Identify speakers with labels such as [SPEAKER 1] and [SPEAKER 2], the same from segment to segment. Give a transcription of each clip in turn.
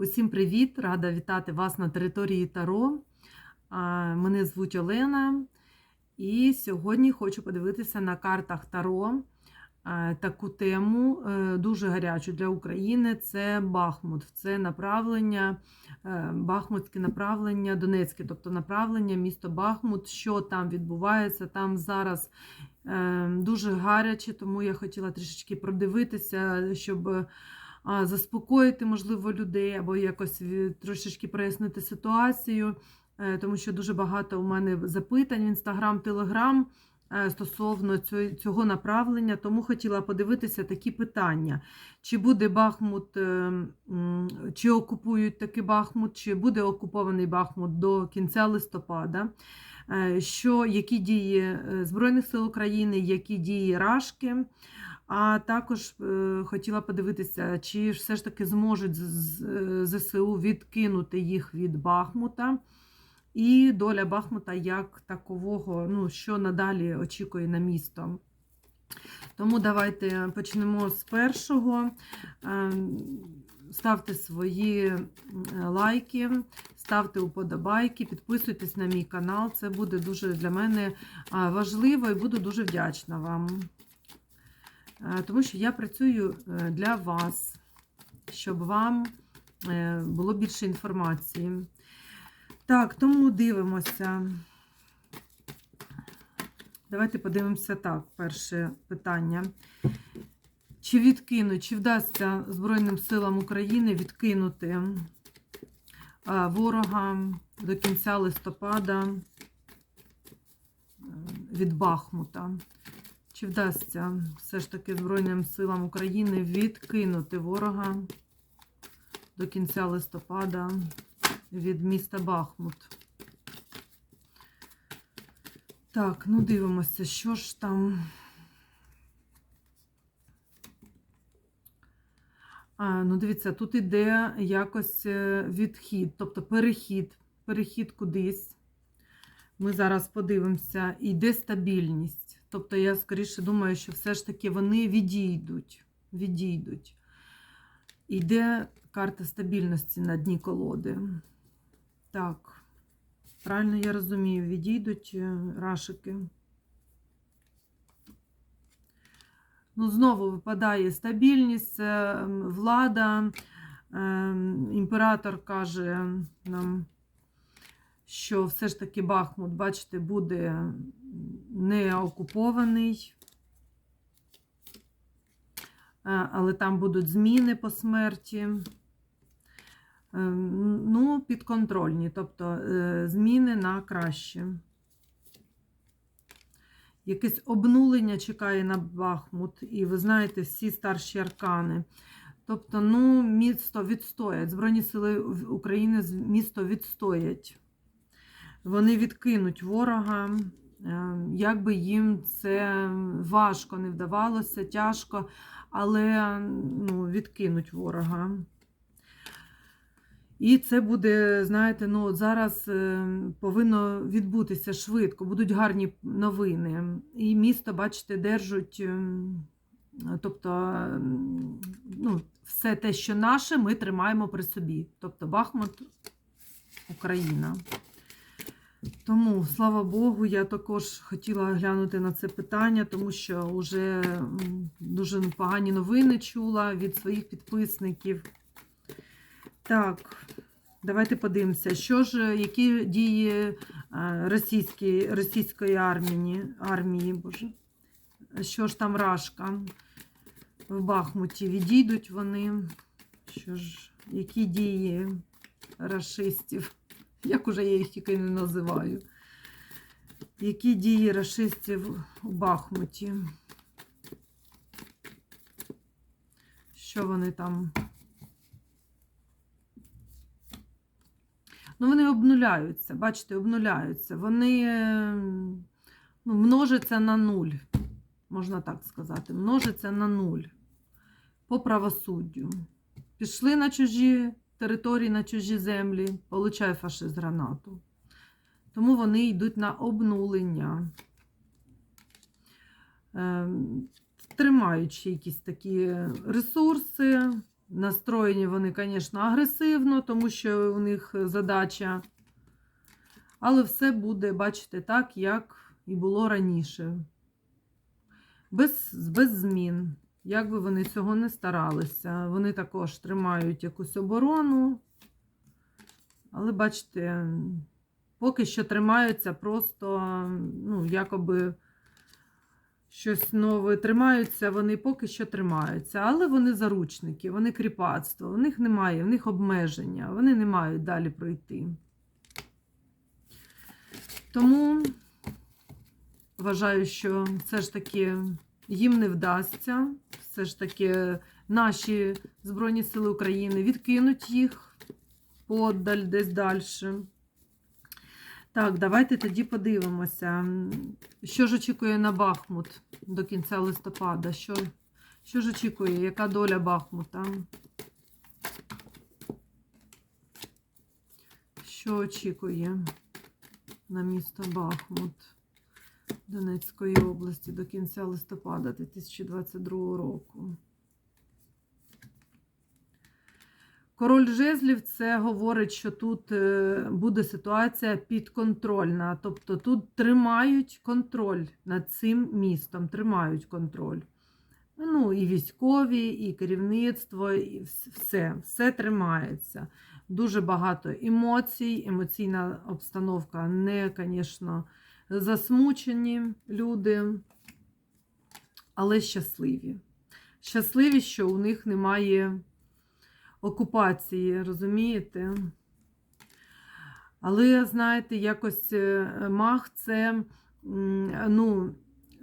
[SPEAKER 1] Усім привіт! Рада вітати вас на території Таро. Мене звуть Олена, і сьогодні хочу подивитися на картах Таро таку тему е, дуже гарячу для України. Це Бахмут. Це направлення, е, Бахмутське направлення, Донецьке, тобто направлення місто Бахмут. Що там відбувається? Там зараз е, дуже гаряче, тому я хотіла трішечки продивитися, щоб заспокоїти, можливо, людей або якось трошечки прояснити ситуацію, е, тому що дуже багато у мене запитань в Інстаграм, Телеграм е, стосовно цього, направлення. Тому хотіла подивитися такі питання: чи буде Бахмут, е, чи окупують таки Бахмут, чи буде окупований Бахмут до кінця листопада. Е, Що які дії е, Збройних сил України, які дії Рашки, а також е, хотіла подивитися, чи все ж таки зможуть з- з- е, ЗСУ відкинути їх від Бахмута. І доля Бахмута як такового, ну, що надалі очікує на місто. Тому давайте почнемо з першого. Ем, Ставте свої лайки, ставте уподобайки, підписуйтесь на мій канал. Це буде дуже для мене важливо і буду дуже вдячна вам. Е, Тому що я працюю е, для вас, щоб вам е, було більше інформації. Так, тому дивимося. Давайте подивимося так. Перше питання. Чи відкинуть, чи вдасться Збройним силам України відкинути ворога до кінця листопада від Бахмута? Чи вдасться все ж таки Збройним силам України відкинути ворога до кінця листопада від міста Бахмут? Так, ну дивимося, що ж там. А, ну дивіться, тут іде якось е, відхід, тобто перехід, перехід кудись. Ми зараз подивимося, йде стабільність. Тобто я скоріше думаю, що все ж таки вони відійдуть. відійдуть. Йде карта стабільності на дні колоди. Так, правильно я розумію, відійдуть е, рашики. Ну, знову випадає стабільність, влада. Ем, Імператор каже нам, що все ж таки Бахмут, бачите, буде не окупований. Е, Але там будуть зміни по смерті. Ем, Ну, підконтрольні, тобто е, зміни на краще. Якесь обнулення чекає на Бахмут, і ви знаєте, всі старші аркани. Тобто, ну, місто відстоять. Збройні сили України місто відстоять. Вони відкинуть ворога. Е, Як би їм це важко не вдавалося, тяжко, але ну, відкинуть ворога. І це буде, знаєте, ну от зараз е, повинно відбутися швидко, будуть гарні новини. І місто, бачите, держуть, ем, тобто, ну, все те, що наше, ми тримаємо при собі. Тобто Бахмут, Україна. Тому, слава Богу, я також хотіла глянути на це питання, тому що вже дуже погані новини чула від своїх підписників. Так, давайте подивимося, що ж, які дії е, російської, російської армії, армії, боже, що ж там Рашка? В Бахмуті, відійдуть вони, що ж, які дії рашистів, як уже я їх тільки не називаю, які дії рашистів у Бахмуті? Що вони там? Ну, вони обнуляються, бачите, обнуляються. Вони ну, множаться на нуль, можна так сказати, множаться на нуль по правосуддю. Пішли на чужі території, на чужі землі, получай фашист гранату. Тому вони йдуть на обнулення. Ем, Тримаючи якісь такі ресурси, настроєні вони, звісно, агресивно, тому що у них задача. Але все буде, бачите, так, як і було раніше. Без, без змін. Як би вони цього не старалися. Вони також тримають якусь оборону. Але бачите, поки що тримаються просто, ну, якоби щось нове тримаються, вони поки що тримаються, але вони заручники, вони кріпацтво, в них немає, в них обмеження, вони не мають далі пройти. Тому вважаю, що все ж таки їм не вдасться, все ж таки наші Збройні Сили України відкинуть їх подаль десь далі. Так, давайте тоді подивимося, що ж очікує на Бахмут до кінця листопада. Що, що ж очікує? Яка доля Бахмута? Що очікує на місто Бахмут Донецької області до кінця листопада 2022 року? Король жезлів це говорить, що тут е, буде ситуація підконтрольна. Тобто тут тримають контроль над цим містом, тримають контроль. Ну, і військові, і керівництво, і все, все тримається. Дуже багато емоцій, емоційна обстановка не, звісно, засмучені люди, але щасливі. Щасливі, що у них немає окупації, розумієте? Але, знаєте, якось е, мах це, ну,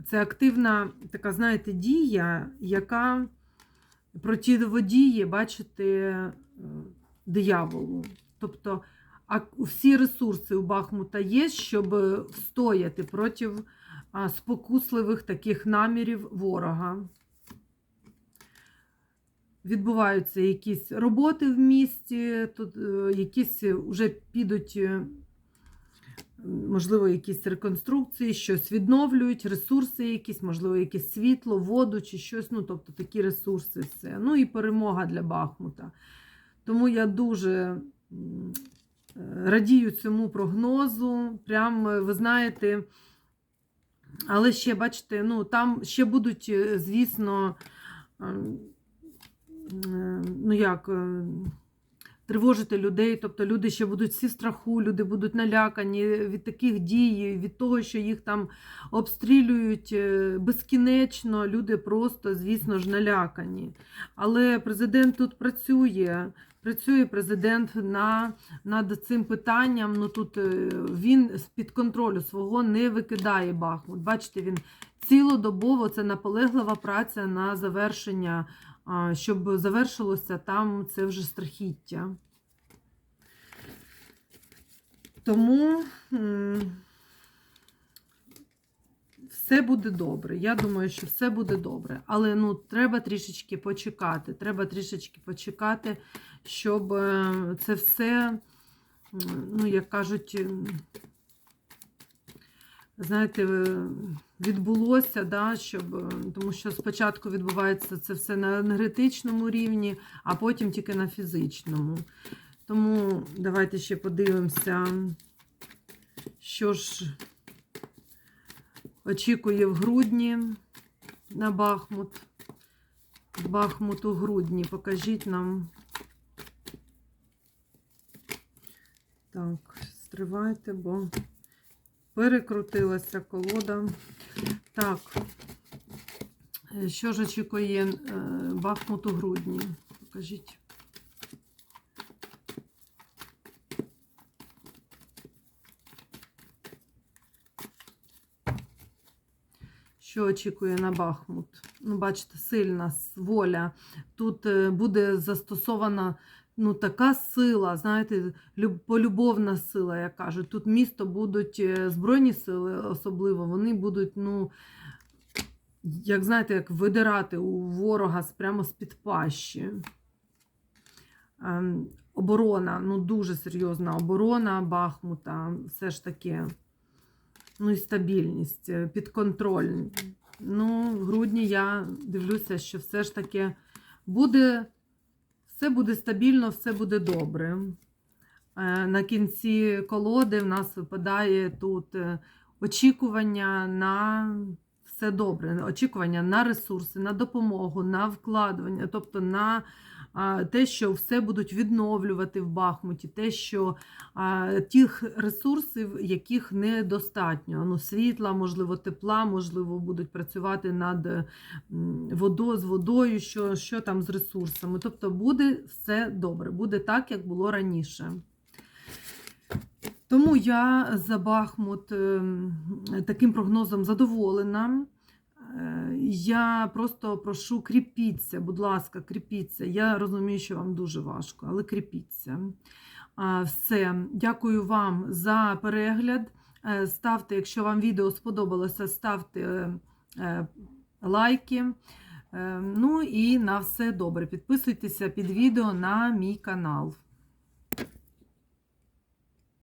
[SPEAKER 1] це активна така, знаєте, дія, яка протидіє, бачите, е, дияволу. Тобто, а всі ресурси у Бахмута є, щоб встояти проти спокусливих таких намірів ворога відбуваються якісь роботи в місті, тут е, якісь вже підуть, е, можливо, якісь реконструкції, щось відновлюють, ресурси якісь, можливо, якесь світло, воду чи щось. Ну, тобто такі ресурси, все. Ну і перемога для Бахмута. Тому я дуже е, радію цьому прогнозу. Прям, ви знаєте, але ще, бачите, ну, там ще будуть, звісно, ем, ну як, е, тривожити людей. Тобто люди ще будуть всі страху, люди будуть налякані від таких дій, від того, що їх там обстрілюють е, безкінечно. Люди просто, звісно ж, налякані. Але президент тут працює. Працює президент на, над цим питанням. Ну тут е, він з-під контролю свого не викидає Бахмут. Бачите, він цілодобово це наполеглива праця на завершення щоб завершилося там це вже страхіття. Тому все буде добре. Я думаю, що все буде добре. Але ну, треба трішечки почекати. Треба трішечки почекати, щоб е, це все, ну, як кажуть, знаєте, відбулося, да, щоб, е, тому що спочатку відбувається це все на енергетичному рівні, а потім тільки на фізичному. Тому давайте ще подивимося, що ж очікує в грудні на Бахмут. Бахмут у грудні. Покажіть нам. Так, стривайте, бо перекрутилася колода. Так, е, що ж очікує е, Бахмут у грудні? Покажіть. Що очікує на Бахмут? Ну, бачите, сильна воля. Тут е, буде застосована ну, така сила, знаєте, полюбовна сила, як кажуть. Тут місто будуть е, Збройні сили, особливо, вони будуть, ну, як знаєте, як видирати у ворога прямо з-під пащі. Ем, оборона, ну, дуже серйозна оборона Бахмута, все ж таки, ну і стабільність, е, підконтроль. Ну, в грудні я дивлюся, що все ж таки буде Все буде стабільно, все буде добре. Е, На кінці колоди в нас випадає тут е, очікування на все добре, очікування на ресурси, на допомогу, на вкладування, тобто на те, що все будуть відновлювати в Бахмуті, те, що тих ресурсів, яких недостатньо. Ну, світла, можливо, тепла, можливо, будуть працювати над водо, з водою, що, що там з ресурсами. Тобто буде все добре, буде так, як було раніше. Тому я за Бахмут ем, таким прогнозом задоволена. Е, Я просто прошу кріпіться, будь ласка, кріпіться. Я розумію, що вам дуже важко, але кріпіться. Все, дякую вам за перегляд. Е, Ставте, якщо вам відео сподобалося, ставте е, лайки. Ну і на все добре. Підписуйтеся під відео на мій канал.